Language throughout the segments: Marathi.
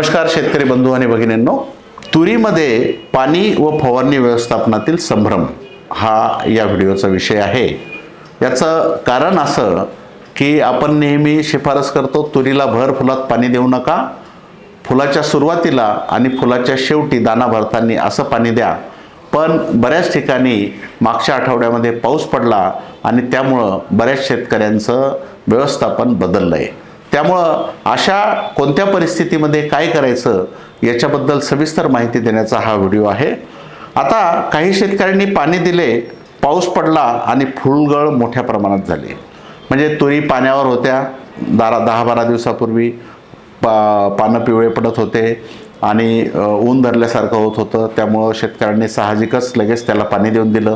नमस्कार शेतकरी बंधू आणि भगिनींनो. तुरीमध्ये पाणी व फवारणी व्यवस्थापनातील संभ्रम हा या व्हिडिओचा विषय आहे. याचं कारण असं की आपण नेहमी शिफारस करतो तुरीला भर फुलात पाणी देऊ नका. फुलाच्या सुरुवातीला आणि फुलाच्या शेवटी दाना भरताना असं पाणी द्या. पण बऱ्याच ठिकाणी मागच्या आठवड्यामध्ये पाऊस पडला आणि त्यामुळं बऱ्याच शेतकऱ्यांचं व्यवस्थापन बदललं आहे त्यामुळं अशा कोणत्या परिस्थितीमध्ये काय करायचं याच्याबद्दल सविस्तर माहिती देण्याचा हा व्हिडिओ आहे. आता काही शेतकऱ्यांनी पाणी दिले पाऊस पडला आणि फुलगळ मोठ्या प्रमाणात झाली. म्हणजे तुरी पाण्यावर होत्या दारा दहा बारा दिवसापूर्वी पा पानं पिवळे पडत होते आणि ऊन धरल्यासारखं होत होतं. त्यामुळं शेतकऱ्यांनी साहजिकच लगेच त्याला पाणी देऊन दिलं.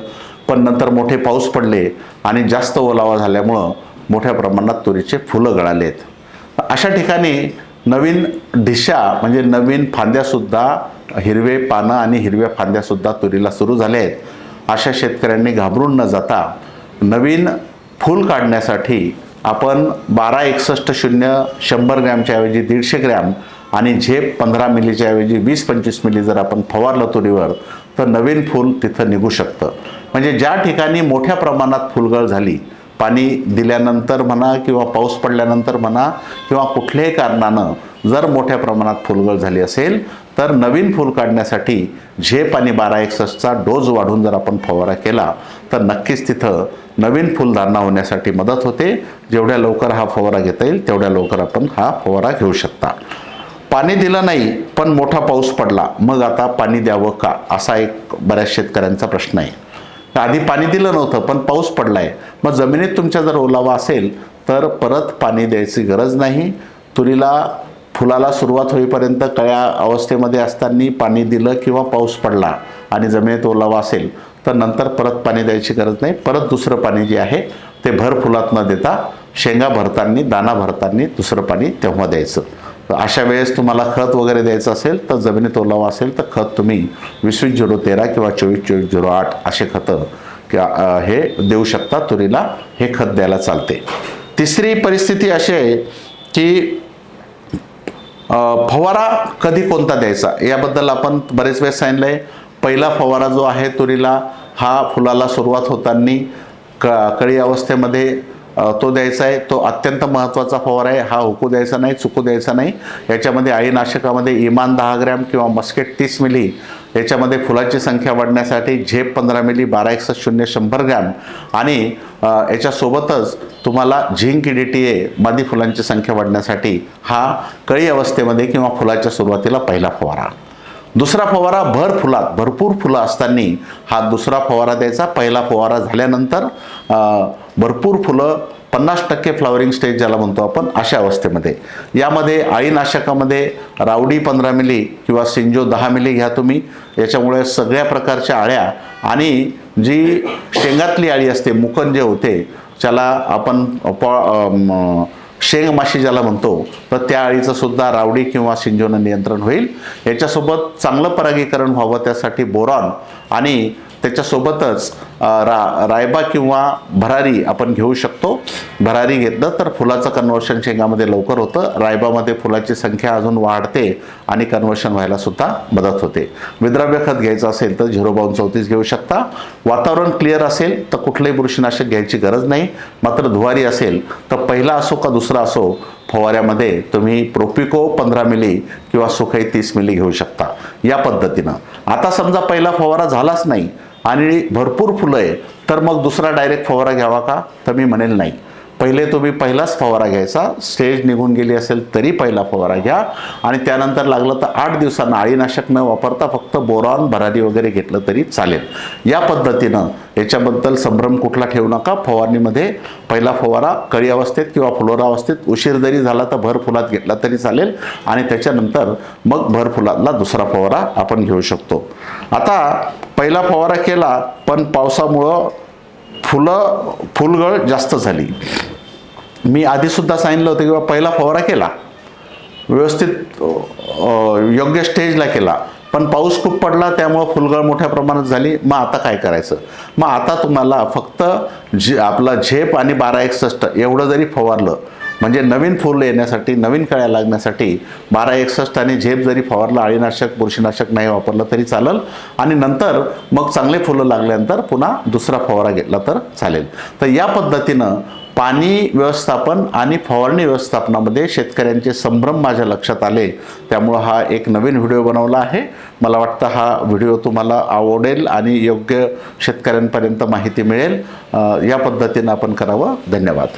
पण नंतर मोठे पाऊस पडले आणि जास्त ओलावा झाल्यामुळं मोठ्या प्रमाणात तुरीचे फुलं गळालेत. अशा ठिकाणी नवीन ढिशा म्हणजे नवीन फांद्यासुद्धा हिरवे पानं आणि हिरव्या फांद्यासुद्धा तुरीला सुरू झाले आहेत. अशा शेतकऱ्यांनी घाबरून न जाता नवीन फूल काढण्यासाठी आपण बारा एकसष्ट शून्य शंभर ग्रॅमच्या ऐवजी दीडशे ग्रॅम आणि झेप पंधरा मिलीच्या ऐवजी वीस पंचवीस मिली जर आपण फवारलं तुरीवर तर नवीन फूल तिथं निघू शकतं. म्हणजे ज्या ठिकाणी मोठ्या प्रमाणात फुलगळ झाली पाणी दिल्यानंतर म्हणा किंवा पाऊस पडल्यानंतर म्हणा किंवा कुठल्याही कारणानं जर मोठ्या प्रमाणात फुलगळ झाली असेल तर नवीन फूल काढण्यासाठी झेप आणि बारा एकसष्टचा डोज वाढून जर आपण फवारा केला तर नक्कीच तिथं नवीन फुलधारणा होण्यासाठी मदत होते. जेवढ्या लवकर हा फवारा घेता येईल तेवढ्या लवकर आपण हा फवारा घेऊ शकता. पाणी दिलं नाही पण मोठा पाऊस पडला मग आता पाणी द्यावं का? असा एक बऱ्याच शेतकऱ्यांचा प्रश्न आहे. आधी पाणी दिलं नव्हतं पण पाऊस पडलाय. मग जमिनीत तुमच्या जर ओलावा असेल तर परत पाणी द्यायची गरज नाही. तुरीला फुलाला सुरुवात होईपर्यंत कळ्या अवस्थेमध्ये असताना पाणी दिलं किंवा पाऊस पडला आणि जमिनीत ओलावा असेल तर नंतर परत पाणी द्यायची गरज नाही. परत दुसरं पाणी जे आहे ते भर फुलात न देता शेंगा भरताना दाना भरताना दुसरं पाणी तेव्हा द्यायचं. तर अशा वेळेस तुम्हाला खत वगैरे द्यायचं असेल तर जमिनीत ओलावा असेल तर खत तुम्ही वीस वीस झिरो तेरा किंवा चोवीस चोवीस झिरो आठ असे खतं किंवा हे देऊ शकता तुरीला हे खत द्यायला चालते. तिसरी परिस्थिती अशी आहे की फवारा कधी कोणता द्यायचा? याबद्दल आपण बरेच वेळेस सांगितलं आहे पहिला फवारा जो आहे तुरीला हा फुलाला सुरुवात होताना क कळी अवस्थेमध्ये तो द्यायचा आहे तो अत्यंत महत्त्वाचा फवारा आहे. हा हुकू द्यायचा नाही चुकू द्यायचा नाही. याच्यामध्ये आईनाशकामध्ये इमान दहा ग्रॅम किंवा मस्केट तीस मिली याच्यामध्ये फुलाची संख्या वाढण्यासाठी झेप पंधरा मिली बारा एकसष्ट शून्य शंभर ग्रॅम. आणि याच्यासोबतच तुम्हाला झिंक डी टी ए मादी फुलांची संख्या वाढण्यासाठी हा कळी अवस्थेमध्ये किंवा फुलाच्या सुरुवातीला पहिला फवारा. दुसरा फवारा भर फुलात भरपूर फुलं असताना हा दुसरा फवारा द्यायचा. पहिला फवारा झाल्यानंतर भरपूर फुलं पन्नास टक्के फ्लॉवरिंग स्टेज ज्याला म्हणतो आपण अशा अवस्थेमध्ये. यामध्ये अळीनाशकामध्ये रावडी पंधरा मिली किंवा सिंजो दहा मिली घ्या तुम्ही. याच्यामुळे सगळ्या प्रकारच्या आळ्या आणि जी शेंगातली आळी असते मुकन जे होते ज्याला आपण पॉ शेंग माशी ज्याला म्हणतो तर त्या अळीचं सुद्धा रावडी किंवा सिंजोनं नियंत्रण होईल. याच्यासोबत चांगलं परागीकरण व्हावं त्यासाठी बोरॉन आणि त्याच्यासोबतच रा रायबा किंवा भरारी आपण घेऊ शकतो. भरारी घेतलं तर फुलाचं कन्वर्शन शेंगामध्ये लवकर होतं. रायबामध्ये फुलाची संख्या अजून वाढते आणि कन्वर्शन व्हायला सुद्धा मदत होते. विद्राव्य खत घ्यायचं असेल तर झिरो बावन्न चौतीस घेऊ शकता. वातावरण क्लिअर असेल तर कुठलंही बुरशीनाशक घ्यायची गरज नाही. मात्र धुवारी असेल तर पहिला असो का दुसरा असो फवाऱ्यामध्ये तुम्ही प्रोपिको पंधरा मिली किंवा सुखई तीस मिली घेऊ शकता. या पद्धतीनं. आता समजा पहिला फवारा झालाच नाही आणि भरपूर फुलं आहे. तर मग दुसरा डायरेक्ट फवारा घ्यावा का? तर मी म्हणेल नाही. पहिले तुम्ही पहिलाच फवारा घ्यायचा. स्टेज निघून गेली असेल तरी पहिला फवारा घ्या. आणि त्यानंतर लागलं तर आठ दिवसांना अळीनाशक न वापरता फक्त बोरॉन भरारी वगैरे घेतलं तरी चालेल. या पद्धतीनं याच्याबद्दल संभ्रम कुठला ठेवू नका. फवारणीमध्ये पहिला फवारा कळी अवस्थेत किंवा फुलोरा अवस्थेत उशीर जरी झाला तर भर फुलात घेतला तरी चालेल. आणि त्याच्यानंतर मग भर फुलातला दुसरा फवारा आपण घेऊ शकतो. आता पहिला फवारा केला पण पावसामुळं फुलं फुलगळ जास्त झाली. मी आधीसुद्धा सांगितलं होतं किंवा पहिला फवारा केला. व्यवस्थित योग्य स्टेजला केला. पण पाऊस खूप पडला त्यामुळं फुलगळ मोठ्या प्रमाणात झाली. मग आता काय करायचं? मग आता तुम्हाला फक्त जे आपला झेप आणि बारा एकसष्ट एवढं जरी फवारलं म्हणजे नवीन फुलं येण्यासाठी नवीन कळ्या लागण्यासाठी बारा एकसष्ट आणि झेप जरी फवारला अळीनाशक बुरशीनाशक नाही वापरलं तरी चालेल. आणि नंतर मग चांगले फुलं लागल्यानंतर पुन्हा दुसरा फवारा घेतला तर चालेल. तर या पद्धतीनं पाणी व्यवस्थापन आणि फवारणी व्यवस्थापनामध्ये शेतकऱ्यांचे संभ्रम माझ्या लक्षात आले. त्यामुळं हा एक नवीन व्हिडिओ बनवला आहे. मला वाटतं हा व्हिडिओ तुम्हाला आवडेल आणि योग्य शेतकऱ्यांपर्यंत माहिती मिळेल. या पद्धतीनं आपण करावं. धन्यवाद.